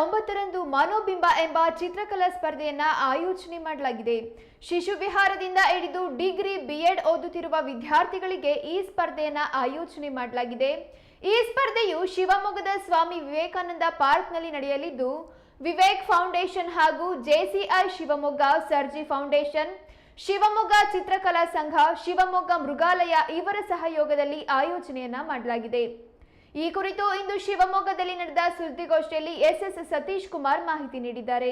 ಒಂಬತ್ತರಂದು ಮನೋಬಿಂಬ ಎಂಬ ಚಿತ್ರಕಲಾ ಸ್ಪರ್ಧೆಯನ್ನ ಆಯೋಜನೆ ಮಾಡಲಾಗಿದೆ. ಶಿಶು ವಿಹಾರದಿಂದ ಹಿಡಿದು ಡಿಗ್ರಿ ಬಿಎಡ್ ಓದುತ್ತಿರುವ ವಿದ್ಯಾರ್ಥಿಗಳಿಗೆ ಈ ಸ್ಪರ್ಧೆಯನ್ನ ಆಯೋಜನೆ ಮಾಡಲಾಗಿದೆ. ಈ ಸ್ಪರ್ಧೆಯು ಶಿವಮೊಗ್ಗದ ಸ್ವಾಮಿ ವಿವೇಕಾನಂದ ಪಾರ್ಕ್ನಲ್ಲಿ ನಡೆಯಲಿದ್ದು, ವಿವೇಕ್ ಫೌಂಡೇಶನ್ ಹಾಗೂ ಜೆಸಿಐ ಶಿವಮೊಗ್ಗ ಸರ್ಜಿ ಫೌಂಡೇಶನ್, ಶಿವಮೊಗ್ಗ ಚಿತ್ರಕಲಾ ಸಂಘ, ಶಿವಮೊಗ್ಗ ಮೃಗಾಲಯ ಇವರ ಸಹಯೋಗದಲ್ಲಿ ಆಯೋಜನೆಯನ್ನ ಮಾಡಲಾಗಿದೆ. ಈ ಕುರಿತು ಇಂದು ಶಿವಮೊಗ್ಗದಲ್ಲಿ ನಡೆದ ಸುದ್ದಿಗೋಷ್ಠಿಯಲ್ಲಿ ಎಸ್ಎಸ್ ಸತೀಶ್ ಕುಮಾರ್ ಮಾಹಿತಿ ನೀಡಿದ್ದಾರೆ.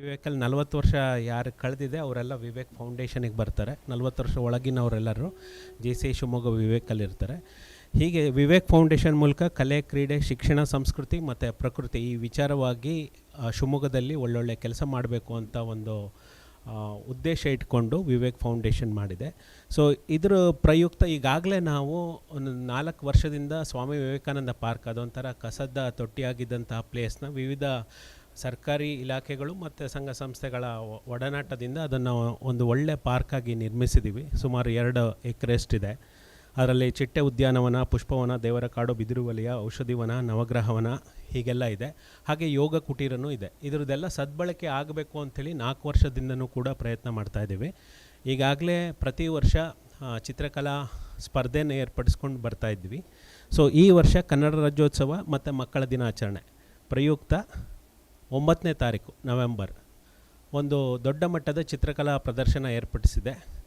ವಿವೇಕಲ್ಲಿ ನಲವತ್ತು ವರ್ಷ ಯಾರು ಕಳೆದಿದೆ ಅವರೆಲ್ಲ ವಿವೇಕ್ ಫೌಂಡೇಶನಿಗೆ ಬರ್ತಾರೆ. ನಲವತ್ತು ವರ್ಷ ಒಳಗಿನವರೆಲ್ಲರೂ ಜೆ ಸಿ ಶಿವಮೊಗ್ಗ ವಿವೇಕಲ್ಲಿ ಇರ್ತಾರೆ. ಹೀಗೆ ವಿವೇಕ್ ಫೌಂಡೇಶನ್ ಮೂಲಕ ಕಲೆ, ಕ್ರೀಡೆ, ಶಿಕ್ಷಣ, ಸಂಸ್ಕೃತಿ ಮತ್ತು ಪ್ರಕೃತಿ ಈ ವಿಚಾರವಾಗಿ ಶಿವಮೊಗ್ಗದಲ್ಲಿ ಒಳ್ಳೊಳ್ಳೆ ಕೆಲಸ ಮಾಡಬೇಕು ಅಂತ ಒಂದು ಉದ್ದೇಶ ಇಟ್ಕೊಂಡು ವಿವೇಕ್ ಫೌಂಡೇಶನ್ ಮಾಡಿದೆ. ಸೊ ಇದರ ಪ್ರಯುಕ್ತ ಈಗಾಗಲೇ ನಾವು ಒಂದು ನಾಲ್ಕು ವರ್ಷದಿಂದ ಸ್ವಾಮಿ ವಿವೇಕಾನಂದ ಪಾರ್ಕ್, ಅದೊಂಥರ ಕಸದ ತೊಟ್ಟಿಯಾಗಿದ್ದಂತಹ ಪ್ಲೇಸ್ನ ವಿವಿಧ ಸರ್ಕಾರಿ ಇಲಾಖೆಗಳು ಮತ್ತು ಸಂಘ ಸಂಸ್ಥೆಗಳ ಒಡನಾಟದಿಂದ ಅದನ್ನು ಒಂದು ಒಳ್ಳೆ ಪಾರ್ಕಾಗಿ ನಿರ್ಮಿಸಿದ್ದೀವಿ ಸುಮಾರು ಎರಡು ಎಕರೆಷ್ಟಿದೆ ಅದರಲ್ಲಿ ಚಿಟ್ಟೆ ಉದ್ಯಾನವನ, ಪುಷ್ಪವನ, ದೇವರ ಕಾಡು, ಬಿದಿರು ವಲಯ, ಔಷಧಿವನ, ನವಗ್ರಹವನ ಹೀಗೆಲ್ಲ ಇದೆ. ಹಾಗೆ ಯೋಗ ಕುಟೀರನೂ ಇದೆ. ಇದರದ್ದೆಲ್ಲ ಸದ್ಬಳಕೆ ಆಗಬೇಕು ಅಂಥೇಳಿ ನಾಲ್ಕು ವರ್ಷದಿಂದನೂ ಕೂಡ ಪ್ರಯತ್ನ ಮಾಡ್ತಾ ಇದ್ದೀವಿ. ಈಗಾಗಲೇ ಪ್ರತಿ ವರ್ಷ ಚಿತ್ರಕಲಾ ಸ್ಪರ್ಧೆನ ಏರ್ಪಡಿಸ್ಕೊಂಡು ಬರ್ತಾ ಇದ್ವಿ. ಸೊ ಈ ವರ್ಷ ಕನ್ನಡ ರಾಜ್ಯೋತ್ಸವ ಮತ್ತು ಮಕ್ಕಳ ದಿನಾಚರಣೆ. ಪ್ರಯುಕ್ತ ಒಂಬತ್ತನೇ ತಾರೀಕು ನವೆಂಬರ್. ಒಂದು ದೊಡ್ಡ ಮಟ್ಟದ ಚಿತ್ರಕಲಾ ಪ್ರದರ್ಶನ ಏರ್ಪಡಿಸಿದೆ.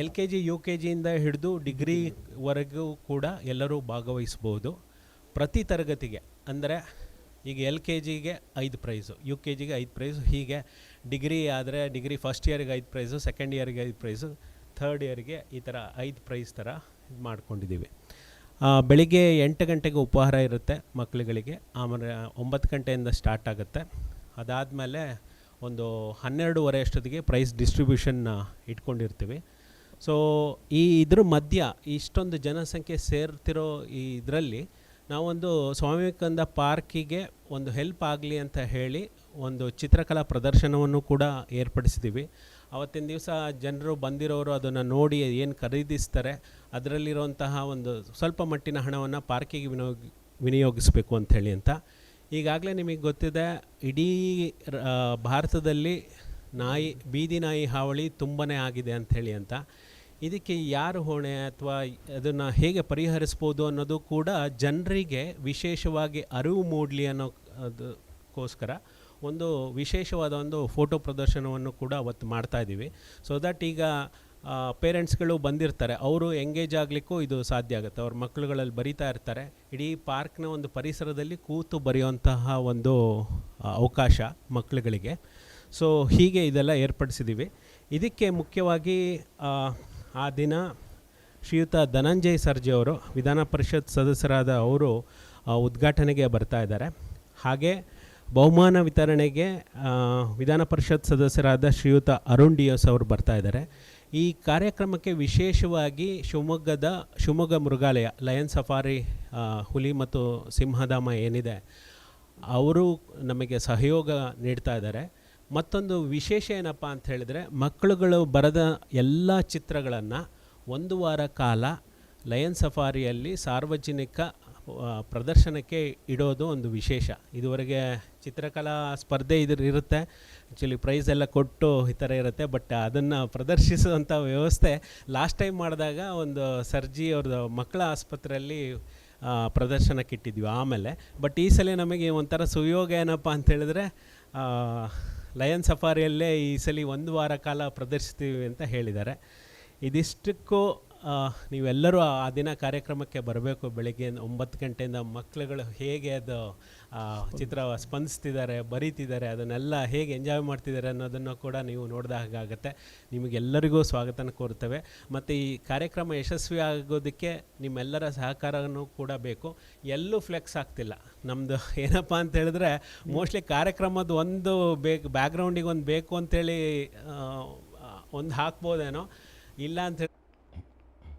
L K G, U K ಜಿಯಿಂದ ಹಿಡಿದು ಡಿಗ್ರಿವರೆಗೂ ಕೂಡ ಎಲ್ಲರೂ ಭಾಗವಹಿಸ್ಬೋದು. ಪ್ರತಿ ತರಗತಿಗೆ, ಅಂದರೆ ಈಗ ಎಲ್ ಕೆ ಜಿಗೆ ಐದು ಪ್ರೈಸು, ಯು ಕೆ ಜಿಗೆ ಐದು ಪ್ರೈಸು, ಹೀಗೆ ಡಿಗ್ರಿ ಆದರೆ ಡಿಗ್ರಿ ಫಸ್ಟ್ ಇಯರ್ಗೆ ಐದು ಪ್ರೈಸು, ಸೆಕೆಂಡ್ ಇಯರ್ಗೆ ಐದು ಪ್ರೈಸು, ಥರ್ಡ್ ಇಯರ್ಗೆ ಈ ಥರ ಐದು ಪ್ರೈಸ್ ಥರ ಇದು ಮಾಡ್ಕೊಂಡಿದ್ದೀವಿ ಬೆಳಿಗ್ಗೆ ಎಂಟು ಗಂಟೆಗೆ ಉಪಹಾರ ಇರುತ್ತೆ ಮಕ್ಕಳುಗಳಿಗೆ ಆಮೇಲೆ ಒಂಬತ್ತು ಗಂಟೆಯಿಂದ ಸ್ಟಾರ್ಟ್ ಆಗುತ್ತೆ. ಅದಾದಮೇಲೆ ಒಂದು ಹನ್ನೆರಡೂವರೆ ಅಷ್ಟೊತ್ತಿಗೆ ಪ್ರೈಸ್ ಡಿಸ್ಟ್ರಿಬ್ಯೂಷನ್ನ ಇಟ್ಕೊಂಡಿರ್ತೀವಿ. ಸೊ ಈ ಇದ್ರ ಮಧ್ಯ ಇಷ್ಟೊಂದು ಜನಸಂಖ್ಯೆ ಸೇರ್ತಿರೋ ಈ ಇದರಲ್ಲಿ ನಾವೊಂದು ಸ್ವಾಮಿ ವಿವೇಕಾನಂದ ಪಾರ್ಕಿಗೆ ಒಂದು ಹೆಲ್ಪ್ ಆಗಲಿ ಅಂತ ಹೇಳಿ ಒಂದು ಚಿತ್ರಕಲಾ ಪ್ರದರ್ಶನವನ್ನು ಕೂಡ ಏರ್ಪಡಿಸಿದ್ದೀವಿ ಅವತ್ತಿನ ದಿವಸ ಜನರು ಬಂದಿರೋರು ಅದನ್ನು ನೋಡಿ ಏನು ಖರೀದಿಸ್ತಾರೆ, ಅದರಲ್ಲಿರುವಂತಹ ಒಂದು ಸ್ವಲ್ಪ ಮಟ್ಟಿನ ಹಣವನ್ನು ಪಾರ್ಕಿಗೆ ವಿನಿಯೋಗ ವಿನಿಯೋಗಿಸಬೇಕು ಅಂಥೇಳಿ ಅಂತ. ಈಗಾಗಲೇ ನಿಮಗೆ ಗೊತ್ತಿದೆ, ಇಡೀ ಭಾರತದಲ್ಲಿ ನಾಯಿ, ಬೀದಿ ನಾಯಿ ಹಾವಳಿ ತುಂಬನೇ ಆಗಿದೆ ಅಂಥೇಳಿ ಅಂತ. ಇದಕ್ಕೆ ಯಾರು ಹೊಣೆ ಅಥವಾ ಅದನ್ನು ಹೇಗೆ ಪರಿಹರಿಸ್ಬೋದು ಅನ್ನೋದು ಕೂಡ ಜನರಿಗೆ ವಿಶೇಷವಾಗಿ ಅರಿವು ಮೂಡಲಿ ಅನ್ನೋ ಅದಕ್ಕೋಸ್ಕರ ಒಂದು ವಿಶೇಷವಾದ ಒಂದು ಫೋಟೋ ಪ್ರದರ್ಶನವನ್ನು ಕೂಡ ಅವತ್ತು ಮಾಡ್ತಾ ಇದ್ದೀವಿ. ಸೊ ದಟ್ ಈಗ ಪೇರೆಂಟ್ಸ್ಗಳು ಬಂದಿರ್ತಾರೆ. ಅವರು ಎಂಗೇಜ್ ಆಗಲಿಕ್ಕೂ ಇದು ಸಾಧ್ಯ ಆಗುತ್ತೆ. ಅವ್ರ ಮಕ್ಕಳುಗಳಲ್ಲಿ ಬರಿತಾ ಇರ್ತಾರೆ. ಇಡೀ ಪಾರ್ಕ್ನ ಒಂದು ಪರಿಸರದಲ್ಲಿ ಕೂತು ಬರೆಯುವಂತಹ ಒಂದು ಅವಕಾಶ ಮಕ್ಕಳುಗಳಿಗೆ ಸೊ ಹೀಗೆ ಇದೆಲ್ಲ ಏರ್ಪಡಿಸಿದ್ದೀವಿ. ಇದಕ್ಕೆ ಮುಖ್ಯವಾಗಿ ಆ, ದಿನ ಶ್ರೀಯುತ ಧನಂಜಯ್ ಸರ್ಜಿ ಅವರು ವಿಧಾನ ಪರಿಷತ್ ಸದಸ್ಯರಾದ ಅವರು ಉದ್ಘಾಟನೆಗೆ ಬರ್ತಾ ಇದ್ದಾರೆ. ಹಾಗೆ ಬಹುಮಾನ ವಿತರಣೆಗೆ ವಿಧಾನ ಪರಿಷತ್ ಸದಸ್ಯರಾದ ಶ್ರೀಯುತ ಅರುಣ್ ಡಿಯೋಸ್ ಅವರು ಬರ್ತಾ ಇದ್ದಾರೆ. ಈ ಕಾರ್ಯಕ್ರಮಕ್ಕೆ ವಿಶೇಷವಾಗಿ ಶಿವಮೊಗ್ಗದ ಶಿವಮೊಗ್ಗ ಮೃಗಾಲಯ ಲಯನ್ ಸಫಾರಿ ಹುಲಿ ಮತ್ತು ಸಿಂಹಧಾಮ ಏನಿದೆ ಅವರು ನಮಗೆ ಸಹಯೋಗ ನೀಡ್ತಾ ಇದ್ದಾರೆ. ಮತ್ತೊಂದು ವಿಶೇಷ ಏನಪ್ಪ ಅಂತ ಹೇಳಿದರೆ ಮಕ್ಕಳುಗಳು ಬರೆದ ಎಲ್ಲ ಚಿತ್ರಗಳನ್ನು ಒಂದು ವಾರ ಕಾಲ ಲಯನ್ ಸಫಾರಿಯಲ್ಲಿ ಸಾರ್ವಜನಿಕ ಪ್ರದರ್ಶನಕ್ಕೆ ಇಡೋದು ಒಂದು ವಿಶೇಷ. ಇದುವರೆಗೆ ಚಿತ್ರಕಲಾ ಸ್ಪರ್ಧೆ ಇದ್ರ ಇರುತ್ತೆ. ಆ್ಯಕ್ಚುಲಿ ಪ್ರೈಸ್ ಎಲ್ಲ ಕೊಟ್ಟು ಈ ಥರ ಇರುತ್ತೆ ಬಟ್ ಅದನ್ನು ಪ್ರದರ್ಶಿಸುವಂಥ ವ್ಯವಸ್ಥೆ ಲಾಸ್ಟ್ ಟೈಮ್ ಮಾಡಿದಾಗ ಒಂದು ಸರ್ಜಿ ಅವ್ರದ್ದು ಮಕ್ಕಳ ಆಸ್ಪತ್ರೆಯಲ್ಲಿ ಆ, ಪ್ರದರ್ಶನಕ್ಕೆ ಇಟ್ಟಿದ್ವಿ ಆಮೇಲೆ. ಬಟ್ ಈ ಸಲ ನಮಗೆ ಒಂಥರ ಸುಯೋಗ ಏನಪ್ಪ ಅಂತ ಹೇಳಿದ್ರೆ ಲಯನ್ ಸಫಾರಿಯಲ್ಲೇ ಈ ಸಲ ಒಂದು ವಾರ ಕಾಲ ಪ್ರದರ್ಶಿಸ್ತೀವಿ ಅಂತ ಹೇಳಿದ್ದಾರೆ. ಇದಿಷ್ಟಕ್ಕೂ ನೀವೆಲ್ಲರೂ ಆ ದಿನ ಕಾರ್ಯಕ್ರಮಕ್ಕೆ ಬರಬೇಕು. ಬೆಳಗ್ಗೆ ಒಂಬತ್ತು ಗಂಟೆಯಿಂದ ಮಕ್ಕಳುಗಳು ಹೇಗೆ ಅದು ಚಿತ್ರ ಸ್ಪಂದಿಸ್ತಿದ್ದಾರೆ, ಬರೀತಿದ್ದಾರೆ, ಅದನ್ನೆಲ್ಲ ಹೇಗೆ ಎಂಜಾಯ್ ಮಾಡ್ತಿದ್ದಾರೆ ಅನ್ನೋದನ್ನು ಕೂಡ ನೀವು ನೋಡಿದಾಗುತ್ತೆ ನಿಮಗೆಲ್ಲರಿಗೂ ಸ್ವಾಗತನ ಕೋರ್ತೇವೆ ಮತ್ತು ಈ ಕಾರ್ಯಕ್ರಮ ಯಶಸ್ವಿ ಆಗೋದಕ್ಕೆ ನಿಮ್ಮೆಲ್ಲರ ಸಹಕಾರನೂ ಕೂಡ ಬೇಕು. ಎಲ್ಲೂ ಫ್ಲೆಕ್ಸ್ ಆಗ್ತಿಲ್ಲ. ನಮ್ಮದು ಏನಪ್ಪ ಅಂತ ಹೇಳಿದ್ರೆ, ಮೋಸ್ಟ್ಲಿ ಕಾರ್ಯಕ್ರಮದ ಒಂದು ಬೇಕು ಬ್ಯಾಕ್ಗ್ರೌಂಡಿಗೆ ಒಂದು ಬೇಕು ಅಂತೇಳಿ ಒಂದು ಹಾಕ್ಬೋದೇನೋ, ಇಲ್ಲ ಅಂತ